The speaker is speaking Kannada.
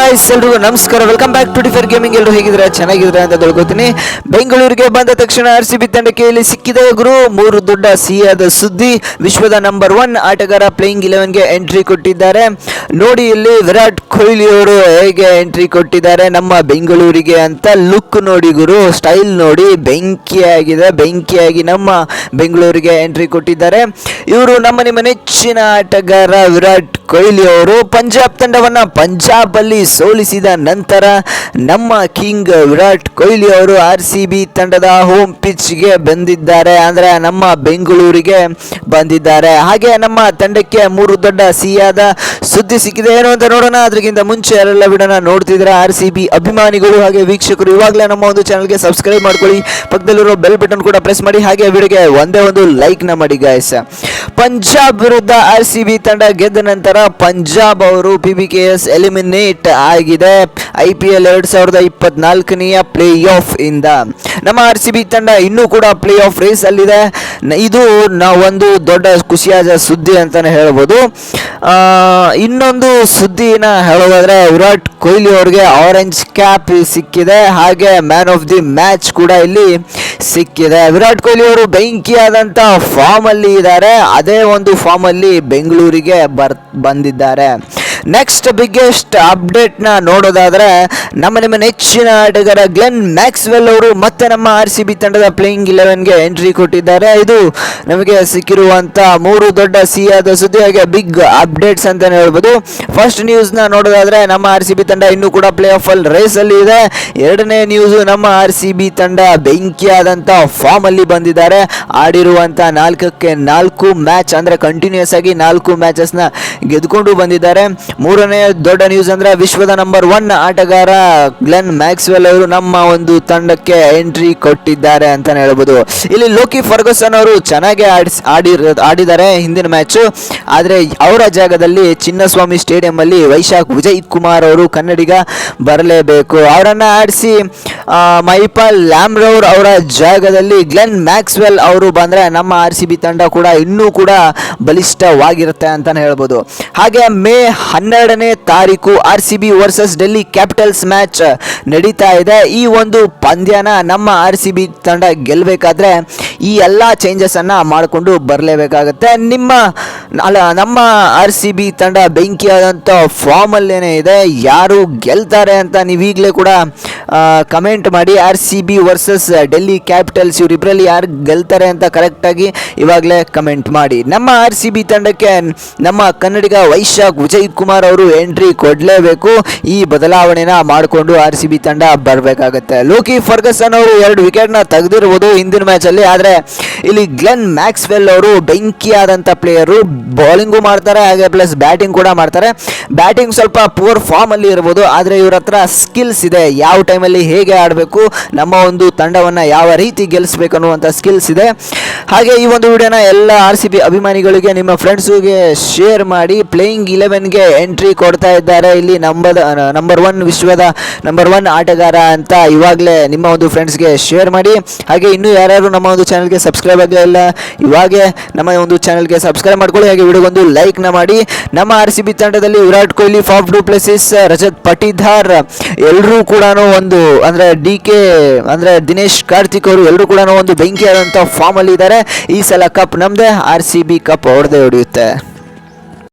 ಗಾಯ್ಸ್ ಎಲ್ರಿಗೂ ನಮಸ್ಕಾರ. Welcome back to differ gaming ಎಲ್ಲರೂ ಹೇಗಿದ್ರೆ ಚೆನ್ನಾಗಿದ್ರೆ ಅಂತ ತಿಳ್ಕೊತೀನಿ ಬೆಂಗಳೂರಿಗೆ ಬಂದ ತಕ್ಷಣ ಆರ್ ಸಿ ಬಿ ತಂಡಕ್ಕೆ ಇಲ್ಲಿ ಸಿಕ್ಕಿದೆ ಗುರು. ಮೂರು ದೊಡ್ಡ ಸಿಹಿಯಾದ ಸುದ್ದಿ. ವಿಶ್ವದ ನಂಬರ್ ಒನ್ ಆಟಗಾರ ಪ್ಲೇಯಿಂಗ್ ಇಲೆವೆನ್ಗೆ ಎಂಟ್ರಿ ಕೊಟ್ಟಿದ್ದಾರೆ. ನೋಡಿ ಇಲ್ಲಿ ವಿರಾಟ್ ಕೊಹ್ಲಿ ಅವರು ಹೇಗೆ ಎಂಟ್ರಿ ಕೊಟ್ಟಿದ್ದಾರೆ ನಮ್ಮ ಬೆಂಗಳೂರಿಗೆ ಅಂತ ಲುಕ್ ನೋಡಿ ಗುರು. ಸ್ಟೈಲ್ ನೋಡಿ ಬೆಂಕಿಯಾಗಿದೆ, ಬೆಂಕಿಯಾಗಿ ನಮ್ಮ ಬೆಂಗಳೂರಿಗೆ ಎಂಟ್ರಿ ಕೊಟ್ಟಿದ್ದಾರೆ. ಇವರು ನಮ್ಮ ನಿಮ್ಮ ನೆಚ್ಚಿನ ಆಟಗಾರ ವಿರಾಟ್ ಕೊಹ್ಲಿ ಅವರು ಪಂಜಾಬ್ ತಂಡವನ್ನು ಪಂಜಾಬ್ ಅಲ್ಲಿ ಸೋಲಿಸಿದ ನಂತರ ನಮ್ಮ ಕಿಂಗ್ ವಿರಾಟ್ ಕೊಹ್ಲಿ ಅವರು ಆರ್ ಸಿ ಬಿ ತಂಡದ ಹೋಮ್ ಪಿಚ್ಗೆ ಬಂದಿದ್ದಾರೆ. ಅಂದರೆ ನಮ್ಮ ಬೆಂಗಳೂರಿಗೆ ಬಂದಿದ್ದಾರೆ. ಹಾಗೆ ನಮ್ಮ ತಂಡಕ್ಕೆ ಮೂರು ದೊಡ್ಡ ಸಿಹಿಯಾದ ಸುದ್ದಿ ಸಿಕ್ಕಿದೆ. ಏನು ಅಂತ ನೋಡೋಣ. ಅದಕ್ಕಿಂತ ಮುಂಚೆ ಯಾರೆಲ್ಲ ಬಿಡೋಣ ನೋಡ್ತಿದ್ರೆ ಆರ್ ಸಿ ಬಿ ಅಭಿಮಾನಿಗಳು ಹಾಗೆ ವೀಕ್ಷಕರು ಇವಾಗಲೇ ನಮ್ಮ ಒಂದು ಚಾನಲ್ಗೆ ಸಬ್ಸ್ಕ್ರೈಬ್ ಮಾಡ್ಕೊಳ್ಳಿ. ಪಕ್ಕದಲ್ಲಿರೋ ಬೆಲ್ ಬಟನ್ ಕೂಡ ಪ್ರೆಸ್ ಮಾಡಿ. ಹಾಗೆ ವಿಡಿಯೋಗೆ ಒಂದೇ ಒಂದು ಲೈಕ್ನ ಮಾಡಿ ಗಾಯಸ ಪಂಜಾಬ್ ವಿರುದ್ಧ ಆರ್ ಸಿ ಬಿ ತಂಡ ಗೆದ್ದ ನಂತರ ಪಂಜಾಬ್ ಅವರು P B K S eliminate ಆಗಿದೆ. ಐ ಪಿ ಎಲ್ ಎರಡು ಸಾವಿರದ ಇಪ್ಪತ್ನಾಲ್ಕನೆಯ ಪ್ಲೇ ಆಫ್ ಇಂದ. ನಮ್ಮ ಆರ್ ಸಿ ಬಿ ತಂಡ ಇನ್ನೂ ಕೂಡ ಪ್ಲೇ ಆಫ್ ರೇಸ್ ಅಲ್ಲಿದೆ. ಇದು ಒಂದು ದೊಡ್ಡ ಖುಷಿಯಾದ ಸುದ್ದಿ ಅಂತಾನೆ ಹೇಳ್ಬೋದು. ಇನ್ನೊಂದು ಸುದ್ದಿನ ಹೇಳೋದಾದ್ರೆ ವಿರಾಟ್ ಕೊಹ್ಲಿ ಅವರಿಗೆ ಆರೆಂಜ್ ಕ್ಯಾಪ್ ಸಿಕ್ಕಿದೆ. ಹಾಗೆ ಮ್ಯಾನ್ ಆಫ್ ದಿ ಮ್ಯಾಚ್ ಕೂಡ ಇಲ್ಲಿ ಸಿಕ್ಕಿದೆ. ವಿರಾಟ್ ಕೊಹ್ಲಿ ಅವರು ಬೆಂಕಿಯಾದಂಥ ಫಾರ್ಮ್ ಅಲ್ಲಿ ಇದ್ದಾರೆ. ಅದೇ ಒಂದು ಫಾರ್ಮ್ ಅಲ್ಲಿ ಬೆಂಗಳೂರಿಗೆ ಬರ್ ಬಂದಿದ್ದಾರೆ. ನೆಕ್ಸ್ಟ್ ಬಿಗ್ಗೆಸ್ಟ್ ಅಪ್ಡೇಟ್ ನೋಡೋದಾದರೆ ನಮ್ಮ ನಿಮ್ಮ ನೆಚ್ಚಿನ ಆಟಗಾರ ಗ್ಲೆನ್ ಮ್ಯಾಕ್ಸ್ವೆಲ್ ಅವರು ಮತ್ತೆ ನಮ್ಮ ಆರ್ ಸಿ ಬಿ ತಂಡದ ಪ್ಲೇಯಿಂಗ್ ಇಲೆವೆನ್ಗೆ ಎಂಟ್ರಿ ಕೊಟ್ಟಿದ್ದಾರೆ. ಇದು ನಮಗೆ ಸಿಕ್ಕಿರುವಂಥ ಮೂರು ದೊಡ್ಡ ಸಿಹಿಯಾದ ಸುದ್ದಿ, ಹಾಗೆ ಬಿಗ್ ಅಪ್ಡೇಟ್ಸ್ ಅಂತ ಹೇಳ್ಬೋದು. ಫಸ್ಟ್ ನ್ಯೂಸ್ ನೋಡೋದಾದರೆ ನಮ್ಮ ಆರ್ ಸಿ ಬಿ ತಂಡ ಇನ್ನೂ ಕೂಡ ಪ್ಲೇ ಆಫ್ ಅಲ್ಲಿ ರೇಸ್ ಅಲ್ಲಿ ಇದೆ. ಎರಡನೇ ನ್ಯೂಸ್ ನಮ್ಮ ಆರ್ ಸಿ ಬಿ ತಂಡ ಬೆಂಕಿಯಾದಂಥ ಫಾರ್ಮ್ ಅಲ್ಲಿ ಬಂದಿದ್ದಾರೆ. ಆಡಿರುವಂಥ ನಾಲ್ಕಕ್ಕೆ ನಾಲ್ಕು ಮ್ಯಾಚ್ ಅಂದ್ರೆ ಕಂಟಿನ್ಯೂಸ್ ಆಗಿ ನಾಲ್ಕು ಮ್ಯಾಚಸ್ನ ಗೆದ್ಕೊಂಡು ಬಂದಿದ್ದಾರೆ. ಮೂರನೇ ದೊಡ್ಡ ನ್ಯೂಸ್ ಅಂದ್ರೆ ವಿಶ್ವದ ನಂಬರ್ ಒನ್ ಆಟಗಾರ ಗ್ಲೆನ್ ಮ್ಯಾಕ್ಸ್ವೆಲ್ ಅವರು ನಮ್ಮ ಒಂದು ತಂಡಕ್ಕೆ ಎಂಟ್ರಿ ಕೊಟ್ಟಿದ್ದಾರೆ ಅಂತ ಹೇಳ್ಬೋದು. ಇಲ್ಲಿ ಲೋಕಿ ಫರ್ಗಸನ್ ಅವರು ಚೆನ್ನಾಗಿ ಆಡಿಸ್, ಆಡಿ, ಆಡಿದ್ದಾರೆ ಹಿಂದಿನ ಮ್ಯಾಚ್ ಆದರೆ ಅವರ ಜಾಗದಲ್ಲಿ ಚಿನ್ನಸ್ವಾಮಿ ಸ್ಟೇಡಿಯಂ ಅಲ್ಲಿ ವೈಶಾಖ್ ವಿಜಯ್ ಕುಮಾರ್ ಅವರು ಕನ್ನಡಿಗ ಬರಲೇಬೇಕು. ಅವರನ್ನ ಆಡಿಸಿ ಮೈಪಾಲ್ ಲ್ಯಾಮ್ರೌರ್ ಅವರ ಜಾಗದಲ್ಲಿ ಗ್ಲೆನ್ ಮ್ಯಾಕ್ಸ್ವೆಲ್ ಅವರು ಬಂದ್ರೆ ನಮ್ಮ ಆರ್ ಸಿ ಬಿ ತಂಡ ಕೂಡ ಇನ್ನೂ ಕೂಡ ಬಲಿಷ್ಠವಾಗಿರುತ್ತೆ ಅಂತಲೇ ಹೇಳ್ಬೋದು. ಹಾಗೆ ಮೇ ಹನ್ನೆರಡನೇ ತಾರೀಕು R C B versus Delhi Capitals match ನಡೀತಾ ಇದೆ. ಈ ಒಂದು ಪಂದ್ಯನ ನಮ್ಮ ಆರ್ ಸಿ ಬಿ ತಂಡ ಗೆಲ್ಲಬೇಕಾದ್ರೆ ಈ ಎಲ್ಲ ಚೇಂಜಸನ್ನು ಮಾಡಿಕೊಂಡು ಬರಲೇಬೇಕಾಗುತ್ತೆ. ನಿಮ್ಮ, ಅಲ್ಲ, ನಮ್ಮ ಆರ್ ಸಿ ಬಿ ತಂಡ ಬೆಂಕಿಯಾದಂಥ ಫಾರ್ಮ್ ಅಲ್ಲೇನೆ ಇದೆ. ಯಾರು ಗೆಲ್ತಾರೆ ಅಂತ ನೀವು ಕೂಡ ಕಮೆಂಟ್ ಮಾಡಿ R C B versus Delhi Capitals ಇವರಿಬ್ಬರಲ್ಲಿ ಯಾರು ಗೆಲ್ತಾರೆ ಅಂತ ಕರೆಕ್ಟಾಗಿ ಇವಾಗಲೇ ಕಮೆಂಟ್ ಮಾಡಿ. ನಮ್ಮ ಆರ್ ಸಿ ಬಿ ತಂಡಕ್ಕೆ ನಮ್ಮ ಕನ್ನಡಿಗ ವೈಶಾಖ್ ವಿಜಯ್ ಕುಮಾರ್ ಅವರು ಎಂಟ್ರಿ ಕೊಡಲೇಬೇಕು. ಈ ಬದಲಾವಣೆನ ಮಾಡಿಕೊಂಡು ಆರ್ ಸಿ ಬಿ ತಂಡ ಬರಬೇಕಾಗುತ್ತೆ. ಲೂಕಿ ಫರ್ಗಸನ್ ಅವರು ಎರಡು ವಿಕೆಟ್ನ ತೆಗೆದಿರ್ಬೋದು ಹಿಂದಿನ ಮ್ಯಾಚಲ್ಲಿ ಆದರೆ ಇಲ್ಲಿ ಗ್ಲೆನ್ ಮ್ಯಾಕ್ಸ್ವೆಲ್ ಅವರು ಬೆಂಕಿಯಾದಂಥ ಪ್ಲೇಯರು ಬೌಲಿಂಗು ಮಾಡ್ತಾರೆ. ಹಾಗೆ ಪ್ಲಸ್ ಬ್ಯಾಟಿಂಗ್ ಕೂಡ ಮಾಡ್ತಾರೆ. ಬ್ಯಾಟಿಂಗ್ ಸ್ವಲ್ಪ ಪೂರ್ ಫಾರ್ಮಲ್ಲಿ ಇರ್ಬೋದು. ಆದರೆ ಇವ್ರ ಹತ್ರ ಸ್ಕಿಲ್ಸ್ ಇದೆ. ಯಾವ ಟೈಮಲ್ಲಿ ಹೇಗೆ ಆಡಬೇಕು, ನಮ್ಮ ಒಂದು ತಂಡವನ್ನು ಯಾವ ರೀತಿ ಗೆಲ್ಲಿಸ್ಬೇಕು ಅನ್ನುವಂಥ ಸ್ಕಿಲ್ಸ್ ಇದೆ. ಹಾಗೆ ಈ ಒಂದು ವಿಡಿಯೋನ ಎಲ್ಲ ಆರ್ ಸಿ ಬಿ ಅಭಿಮಾನಿಗಳಿಗೆ, ನಿಮ್ಮ ಫ್ರೆಂಡ್ಸ್ಗೆ ಶೇರ್ ಮಾಡಿ. ಪ್ಲೇಯಿಂಗ್ ಇಲೆವೆನ್ಗೆ ಎಂಟ್ರಿ ಕೊಡ್ತಾ ಇದ್ದಾರೆ. ಇಲ್ಲಿ ನಂಬರ್ ನಂಬರ್ ಒನ್ ವಿಶ್ವದ ನಂಬರ್ ಒನ್ ಆಟಗಾರ ಅಂತ ಇವಾಗಲೇ ನಿಮ್ಮ ಒಂದು ಫ್ರೆಂಡ್ಸ್ಗೆ ಶೇರ್ ಮಾಡಿ. ಹಾಗೆ ಇನ್ನೂ ಯಾರ್ಯಾರು ನಮ್ಮ ಒಂದು ಚಾನಲ್ಗೆ ಸಬ್ಸ್ಕ್ರೈಬ್ ಆಗಲಿಲ್ಲ ಇವಾಗೆ ನಮ್ಮ ಒಂದು ಚಾನಲ್ಗೆ ಸಬ್ಸ್ಕ್ರೈಬ್ ಮಾಡ್ಕೊಳ್ಳಿ. ಹಾಗೆ ವಿಡಿಯೋಗೊಂದು ಲೈಕ್ನ ಮಾಡಿ. ನಮ್ಮ ಆರ್ ಸಿ ಬಿ ತಂಡದಲ್ಲಿ Virat Kohli Faf du Plessis Rajat Patidar ಎಲ್ಲರೂ ಕೂಡ ಒಂದು, ಅಂದರೆ ಡಿ ಕೆ ಅಂದರೆ ದಿನೇಶ್ ಕಾರ್ತಿಕ್ ಅವರು ಎಲ್ಲರೂ ಕೂಡ ಒಂದು ಬೆಂಕಿ ಆದಂಥ ಫಾರ್ಮಲ್ಲಿ ಇದ್ದಾರೆ. ಈ ಸಲ ಕಪ್ ನಮ್ಮದೇ ಆರ್ ಸಿ ಬಿ ಕಪ್ ಹೊಡೆದೇ ಹೊಡೆಯುತ್ತೆ.